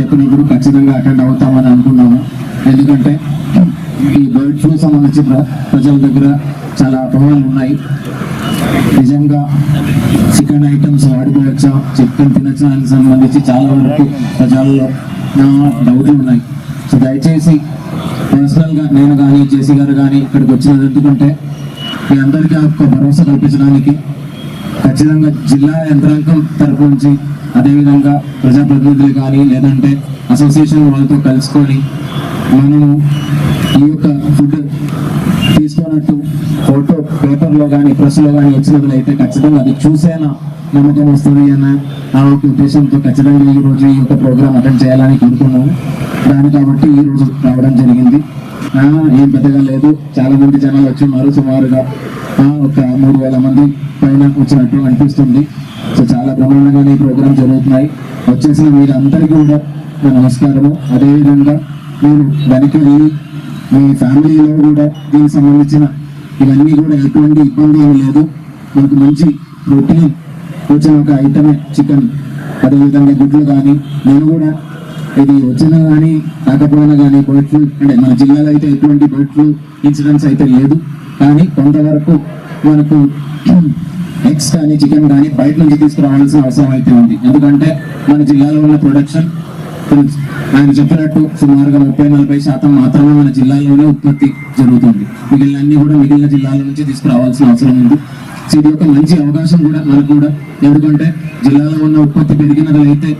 చెప్పినప్పుడు ఖచ్చితంగా అటెండ్ అవుతామని అనుకున్నాము. ఎందుకంటే ఈ బర్డ్ ఫ్లూ సంబంధించి ప్ర- ప్రజల దగ్గర చాలా అపోహలు ఉన్నాయి. నిజంగా చికెన్ ఐటమ్స్ వాడుకోవచ్చా చికెన్ తినచ్చా దానికి సంబంధించి చాలా వరకు ప్రజల్లో నా డౌట్లు ఉన్నాయి. సో దయచేసి పర్సనల్గా నేను కానీ జేసీ గారు కానీ ఇక్కడికి వచ్చినది ఎందుకంటే మీ అందరికీ ఒక భరోసా కల్పించడానికి ఖచ్చితంగా జిల్లా యంత్రాంగం తరపు నుంచి అదేవిధంగా ప్రజాప్రతినిధులు కానీ లేదంటే అసోసియేషన్ వాళ్ళతో కలుసుకొని మనము ఈ యొక్క ఫుడ్ తీసుకున్నట్టు ఫోటో పేపర్లో కానీ ప్రెస్లో కానీ వచ్చినట్లయితే ఖచ్చితంగా అది చూసేనా నమ్మకం వస్తుంది అన్న ఆ ఒక ఉద్దేశంతో ఖచ్చితంగా ఈ రోజు ఈ యొక్క ప్రోగ్రామ్ అటెండ్ చేయాలని కోరుకున్నాము దాని కాబట్టి ఈ రోజు రావడం జరిగింది. ఏం పెద్దగా లేదు. చాలా మంది జనాలు వచ్చి ఉన్నారు సుమారుగా ఆ, ఒక మూడు వేల మంది పైన వచ్చినట్టు అనిపిస్తుంది. సో చాలా బ్రహ్మాండంగానే ఈ ప్రోగ్రామ్ జరుగుతున్నాయి. వచ్చేసిన మీరు అందరికీ కూడా నా నమస్కారము. అదేవిధంగా మీరు వెనక్కి వెళ్ళి మీ ఫ్యామిలీలో కూడా దీనికి సంబంధించిన ఇవన్నీ కూడా ఎటువంటి ఇబ్బంది ఏమి లేదు. మనకు మంచి ప్రోటీన్ వచ్చిన ఒక ఐటమే చికెన్. అదేవిధంగా గుడ్లు కానీ నేను కూడా ఇది వచ్చినా కానీ రాకపోయినా కానీ బర్డ్ ఫ్లూ అంటే మన జిల్లాలో అయితే ఎటువంటి బర్డ్ ఫ్లూ ఇన్సిడెంట్స్ అయితే లేదు. కానీ కొంతవరకు మనకు ఎగ్స్ కానీ చికెన్ కానీ బయట నుంచి తీసుకురావాల్సిన అవసరం అయితే ఉంది. ఎందుకంటే మన జిల్లాలో ఉన్న ప్రొడక్షన్ ఆయన చెప్పినట్టు సుమారుగా ముప్పై నలభై శాతం మాత్రమే మన జిల్లాలోనే ఉత్పత్తి జరుగుతుంది. మిగిలిన అన్ని కూడా మిగిలిన జిల్లాల నుంచి తీసుకురావాల్సిన అవసరం ఉంది. ఇది ఒక మంచి అవకాశం కూడా మనకు కూడా. ఎందుకంటే జిల్లాలో ఉన్న ఉత్పత్తి పెరిగినట్లయితే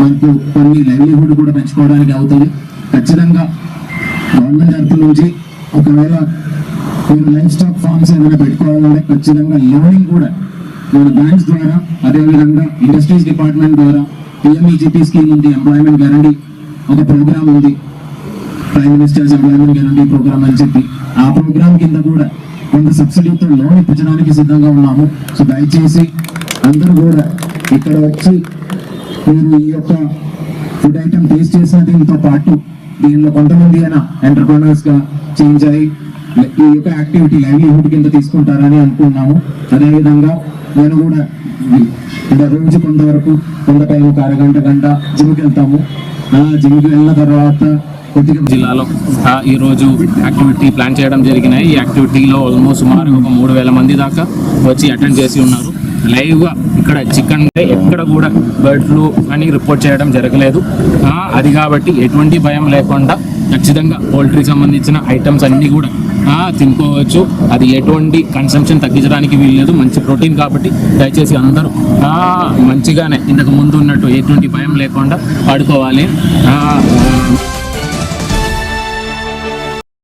మనకు కొన్ని లైవ్లీహుడ్ కూడా పెంచుకోవడానికి అవుతుంది. ఖచ్చితంగా గవర్నమెంట్ తరఫు నుంచి ఒకవేళ మీరు లైఫ్ స్టాక్ ఫార్మ్స్ ఏమైనా పెట్టుకోవాలంటే ఖచ్చితంగా లోనింగ్ కూడా బ్యాంక్స్ ద్వారా అదేవిధంగా ఇండస్ట్రీస్ డిపార్ట్మెంట్ ద్వారా పిఎంఈజిపి స్కీమ్ ఉంది ఎంప్లాయ్మెంట్ గ్యారంటీ ఒక ప్రోగ్రామ్ ఉంది. Prime minister's employment guarantee programme అని చెప్పి. ఆ ప్రోగ్రామ్ కింద కూడా కొంత సబ్సిడీతో లోన్ ఇప్పించడానికి సిద్ధంగా ఉన్నాము. సో దయచేసి అందరూ కూడా ఇక్కడ వచ్చి మీరు ఈ యొక్క ఫుడ్ ఐటమ్ టేస్ట్ చేసిన దీనితో పాటు దీనిలో కొంతమంది అయినా ఎంటర్ప్రినర్స్గా చేంజ్ అయ్యి ఈ యొక్క యాక్టివిటీ లైవ్లీహుడ్ కింద తీసుకుంటారని అనుకున్నాము. అదేవిధంగా నేను కూడా అంటే రోజు కొంతవరకు కొంత టైం ఒక అరగంట గంట జిమ్కి వెళ్తాము. ఆ జిమ్కి వెళ్ళిన తర్వాత కొద్దిగా జిల్లాలో ఈరోజు యాక్టివిటీ ప్లాన్ చేయడం జరిగినాయి. ఈ యాక్టివిటీలో ఆల్మోస్ట్ సుమారు ఒక మూడు వేల మంది దాకా వచ్చి అటెండ్ చేసి ఉన్నారు. లైవ్గా ఇక్కడ చికెన్ ఎక్కడ కూడా బర్డ్ ఫ్లూ అని రిపోర్ట్ చేయడం జరగలేదు. అది కాబట్టి ఎటువంటి భయం లేకుండా ఖచ్చితంగా పోల్ట్రీకి సంబంధించిన ఐటమ్స్ అన్నీ కూడా తినుకోవచ్చు. అది ఎటువంటి కన్సంప్షన్ తగ్గించడానికి వీల్లేదు. మంచి ప్రోటీన్ కాబట్టి దయచేసి అందరూ మంచిగానే ఇంతకు ముందు ఉన్నట్టు ఎటువంటి భయం లేకుండా ఆడుకోవాలి